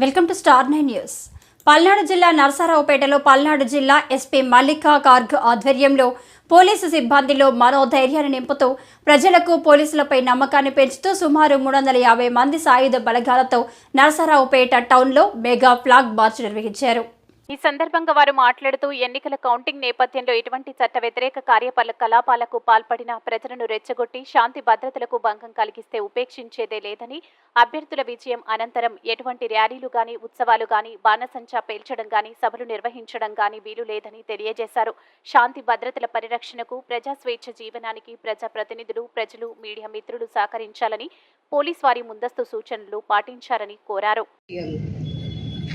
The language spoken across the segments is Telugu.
Welcome to star nine news. Palnadu జిల్లా నరసరావుపేటలో పల్నాడు జిల్లా ఎస్పీ మల్లికా గార్గ్ ఆధ్వర్యంలో పోలీసు సిబ్బందిలో మనోధైర్యాన్ని నింపుతూ ప్రజలకు పోలీసులపై నమ్మకాన్ని పెంచుతూ సుమారు మూడు వందల యాభై మంది సాయుధ బలగాలతో నరసరావుపేట టౌన్లో మెగా ఫ్లాగ్ మార్చ్ నిర్వహించారు. ఈ సందర్భంగా వారు మాట్లాడుతూ ఎన్నికల కౌంటింగ్ నేపథ్యంలో ఎటువంటి చట్ట వ్యతిరేక కార్యపల కలాపాలకు పాల్పడిన ప్రజలను రెచ్చగొట్టి శాంతి భద్రతలకు భంగం కలిగిస్తే ఉపేక్షించేదే లేదని అభ్యర్థుల విజయం అనంతరం ఎటువంటి ర్యాలీలు గాని ఉత్సవాలు గాని బాణసంచా పేల్చడం గాని సభలు నిర్వహించడం గాని వీలు లేదని తెలియజేశారు. శాంతి భద్రతల పరిరక్షణకు ప్రజా స్వేచ్ఛ జీవనానికి ప్రజా ప్రతినిధులు ప్రజలు మీడియా మిత్రులు సహకరించాలని పోలీస్ వారి ముందస్తు సూచనలు పాటించారని కోరారు.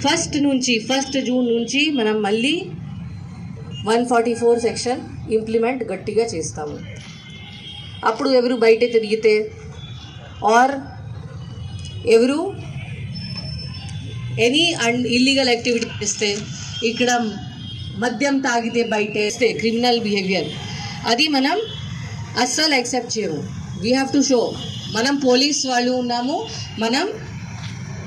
ఫస్ట్ నుంచి ఫస్ట్ జూన్ నుంచి మనం మళ్ళీ one forty four section implement గట్టిగా చేస్తాము. అప్పుడు ఎవరు బయట తిరిగితే? ఆర్ ఎవరు ఎనీ అండ్ ఇల్లీగల్ యాక్టివిటీ చేస్తే? ఇక్కడ మద్యం తాగితే బయట వేస్తే క్రిమినల్ బిహేవియర్ అది మనం అస్సలు యాక్సెప్ట్ చేయము. వీ హ్యావ్ టు షో మనం పోలీస్ వాళ్ళు ఉన్నాము. మనం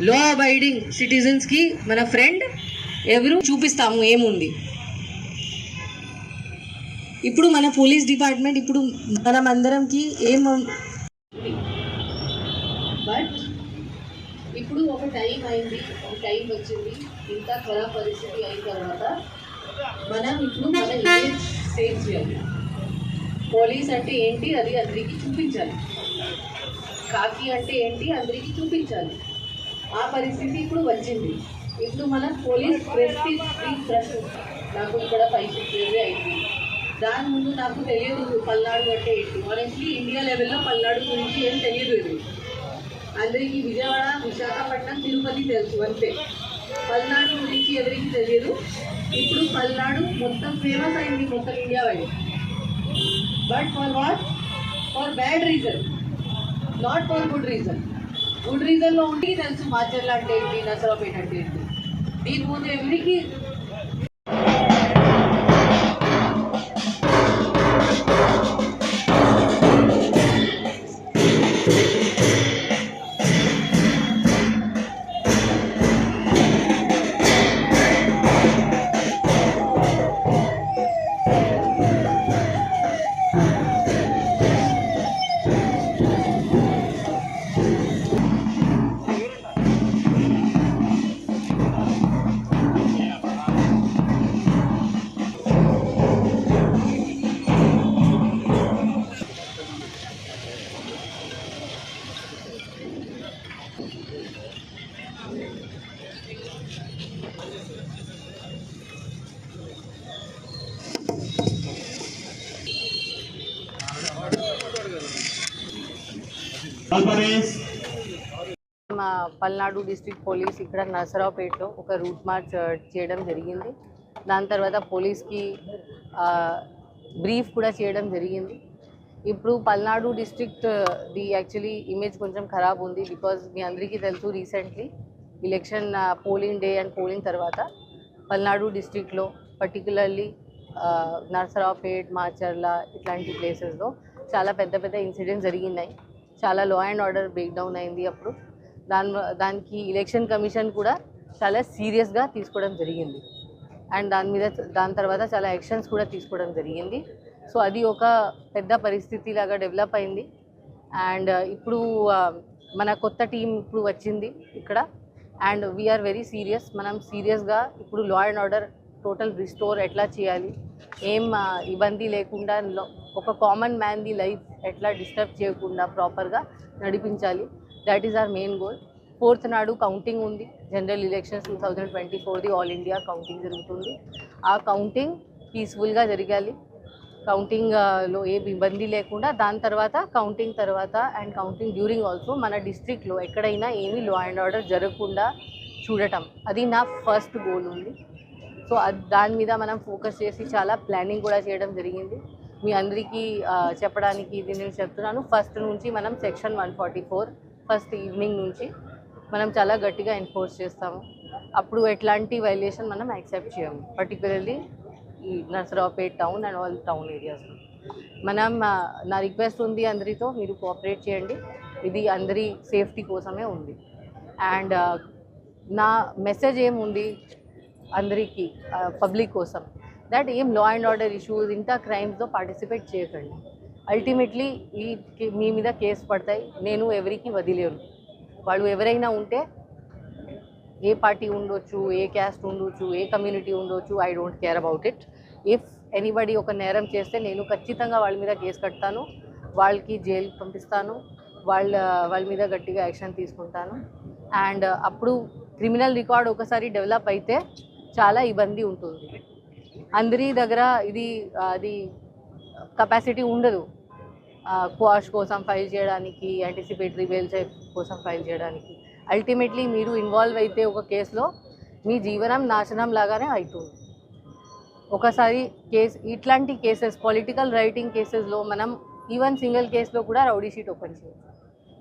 లో అబైడింగ్ సిటిజన్స్కి మన ఫ్రెండ్ ఎవరు చూపిస్తాము ఏముంది? ఇప్పుడు మన పోలీస్ డిపార్ట్మెంట్ ఇప్పుడు మనం అందరంకి ఏం బట్ ఇప్పుడు ఒక టైం అయింది ఒక టైం వచ్చింది ఇంత ఖరాబ్ పరిస్థితి అయిన తర్వాత మనం ఇప్పుడు మన ఇమేజ్ సేవ్ చేయాలి. పోలీస్ అంటే ఏంటి? అది అందరికీ చూపించాలి. కాకి అంటే ఏంటి? అందరికీ చూపించాలి. ఆ పరిస్థితి ఇప్పుడు వచ్చింది. ఇప్పుడు మన పోలీస్ ప్రెస్టీజ్ ట్రస్ట్ నాకు ఇక్కడ ఫైవ్ సిక్స్ ఇయర్స్ అయింది. దాని ముందు నాకు తెలియదు పల్నాడు అంటే ఏంటి? ఆనెస్ట్లీ ఇండియా లెవెల్లో పల్నాడు గురించి ఏం తెలియదు ఇది. అందరికీ విజయవాడ విశాఖపట్నం తిరుపతి తెలుసు అంతే. పల్నాడు గురించి ఎవరికి తెలియదు. ఇప్పుడు పల్నాడు మొత్తం ఫేమస్ అయింది మొత్తం India wide. But for what for bad reason not for good reason good రీజన్లో ఉండి తెలుసు మాచర్ల అంటే ఏంటి? నసరాపేట అంటే ఏంటి? దీని ముందు ఎవరికి మా పల్నాడు డిస్ట్రిక్ట్ పోలీస్ ఇక్కడ నరసరావుపేటలో ఒక రూట్ మార్చ్ చేయడం జరిగింది. దాని తర్వాత పోలీస్కి బ్రీఫ్ కూడా చేయడం జరిగింది. ఇప్పుడు Palnadu district the actually image కొంచెం ఖరాబ్ ఉంది బికాజ్ మీ అందరికీ తెలుసు recently election polling day and polling తర్వాత పల్నాడు డిస్ట్రిక్ట్లో పర్టికులర్లీ నర్సరావుపేట్ మాచర్ల ఇట్లాంటి ప్లేసెస్లో చాలా పెద్ద పెద్ద ఇన్సిడెంట్స్ జరిగినాయి. చాలా law and order break down అయింది అప్పుడు. దాని దానికి ఎలక్షన్ కమిషన్ కూడా చాలా సీరియస్గా తీసుకోవడం జరిగింది. అండ్ దాని మీద దాని తర్వాత చాలా యాక్షన్స్ కూడా తీసుకోవడం జరిగింది. సో అది ఒక పెద్ద పరిస్థితి లాగా డెవలప్ అయింది. అండ్ uh, ఇప్పుడు uh, మన కొత్త టీం ఇప్పుడు వచ్చింది ఇక్కడ. అండ్ వీఆర్ వెరీ సీరియస్ మనం సీరియస్గా ఇప్పుడు law and order total restore ఎట్లా చేయాలి? ఏం ఇబ్బంది లేకుండా ఒక కామన్ మ్యాన్ది లైఫ్ ఎట్లా డిస్టర్బ్ చేయకుండా ప్రాపర్గా నడిపించాలి. That is our main goal fourth నాడు కౌంటింగ్ ఉంది. General elections two thousand twenty ఫోర్ది all India counting జరుగుతుంది. ఆ కౌంటింగ్ పీస్ఫుల్గా జరగాలి. కౌంటింగ్లో ఏ ఇబ్బంది లేకుండా దాని తర్వాత కౌంటింగ్ తర్వాత అండ్ కౌంటింగ్ డ్యూరింగ్ ఆల్సో మన డిస్ట్రిక్ట్లో ఎక్కడైనా ఏమీ లా అండ్ ఆర్డర్ జరగకుండా చూడటం. అది నా ఫస్ట్ గోల్ ఉంది. సో అది దాని మీద మనం ఫోకస్ చేసి చాలా ప్లానింగ్ కూడా చేయడం జరిగింది. మీ అందరికీ చెప్పడానికి ఇది నేను చెప్తున్నాను. ఫస్ట్ నుంచి మనం section one forty four first evening నుంచి మనం చాలా గట్టిగా ఎన్ఫోర్స్ చేస్తాము. అప్పుడు ఎట్లాంటి వైలేషన్ మనం యాక్సెప్ట్ చేయము. పర్టికులర్లీ ఈ Narasaraopet town and all town ఏరియాస్లో మనం నా రిక్వెస్ట్ ఉంది అందరితో మీరు కోఆపరేట్ చేయండి. ఇది అందరి సేఫ్టీ కోసమే ఉంది. అండ్ నా మెసేజ్ ఏముంది? అందరికీ పబ్లిక్ కోసం. దట్ ఏం లా అండ్ ఆర్డర్ ఇష్యూస్ ఇంత క్రైమ్స్లో పార్టిసిపేట్ చేయకండి. అల్టిమేట్లీ ఈ మీ మీద కేసు పడతాయి. నేను ఎవరికి వదిలేను. వాళ్ళు ఎవరైనా ఉంటే ఏ పార్టీ ఉండొచ్చు ఏ క్యాస్ట్ ఉండొచ్చు ఏ కమ్యూనిటీ ఉండొచ్చు I don't care about it if anybody ఒక నేరం చేస్తే నేను ఖచ్చితంగా వాళ్ళ మీద కేసు కడతాను వాళ్ళకి జైలు పంపిస్తాను వాళ్ళ వాళ్ళ మీద గట్టిగా యాక్షన్ తీసుకుంటాను. అండ్ అప్పుడు క్రిమినల్ రికార్డ్ ఒకసారి డెవలప్ అయితే చాలా ఇబ్బంది ఉంటుంది. అందరి దగ్గర ఇది అది కెపాసిటీ ఉండదు. క్వాష్ కోసం ఫైల్ చేయడానికి యాంటిసిపేటరీ బెయిల్ కోసం ఫైల్ చేయడానికి. అల్టిమేట్లీ మీరు ఇన్వాల్వ్ అయితే ఒక కేసులో మీ జీవనం నాశనం లాగానే అవుతుంది ఒకసారి కేస్ ఇట్లాంటి కేసెస్ పొలిటికల్ రైటింగ్ కేసెస్లో మనం ఈవెన్ సింగిల్ కేసులో కూడా రౌడీ షీట్ ఓపెన్ చేయొచ్చు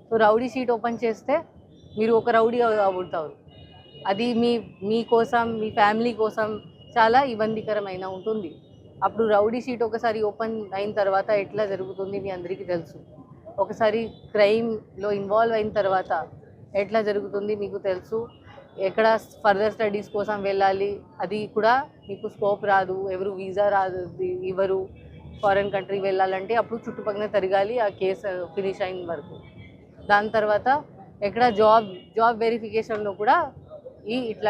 సో రౌడీ షీట్ ఓపెన్ చేస్తే మీరు ఒక రౌడీ అవుతారు. అది మీ మీ కోసం మీ ఫ్యామిలీ కోసం చాలా ఇబ్బందికరమైన ఉంటుంది. అప్పుడు రౌడీ షీట్ ఒకసారి ఓపెన్ అయిన తర్వాత ఎట్లా జరుగుతుంది మీ అందరికీ తెలుసు. ఒకసారి క్రైమ్లో ఇన్వాల్వ్ అయిన తర్వాత ఎట్లా జరుగుతుంది మీకు తెలుసు. ఎక్కడ ఫర్దర్ స్టడీస్ కోసం వెళ్ళాలి అది కూడా మీకు స్కోప్ రాదు ఎవరు వీసా రాదు ఇవ్వరు ఫారెన్ కంట్రీ వెళ్ళాలంటే అప్పుడు చుట్టుపక్కల తిరగాలి ఆ కేసు ఫినిష్ అయిన వరకు. దాని తర్వాత ఎక్కడ జాబ్ జాబ్ వెరిఫికేషన్లో కూడా ఈ ఇట్లా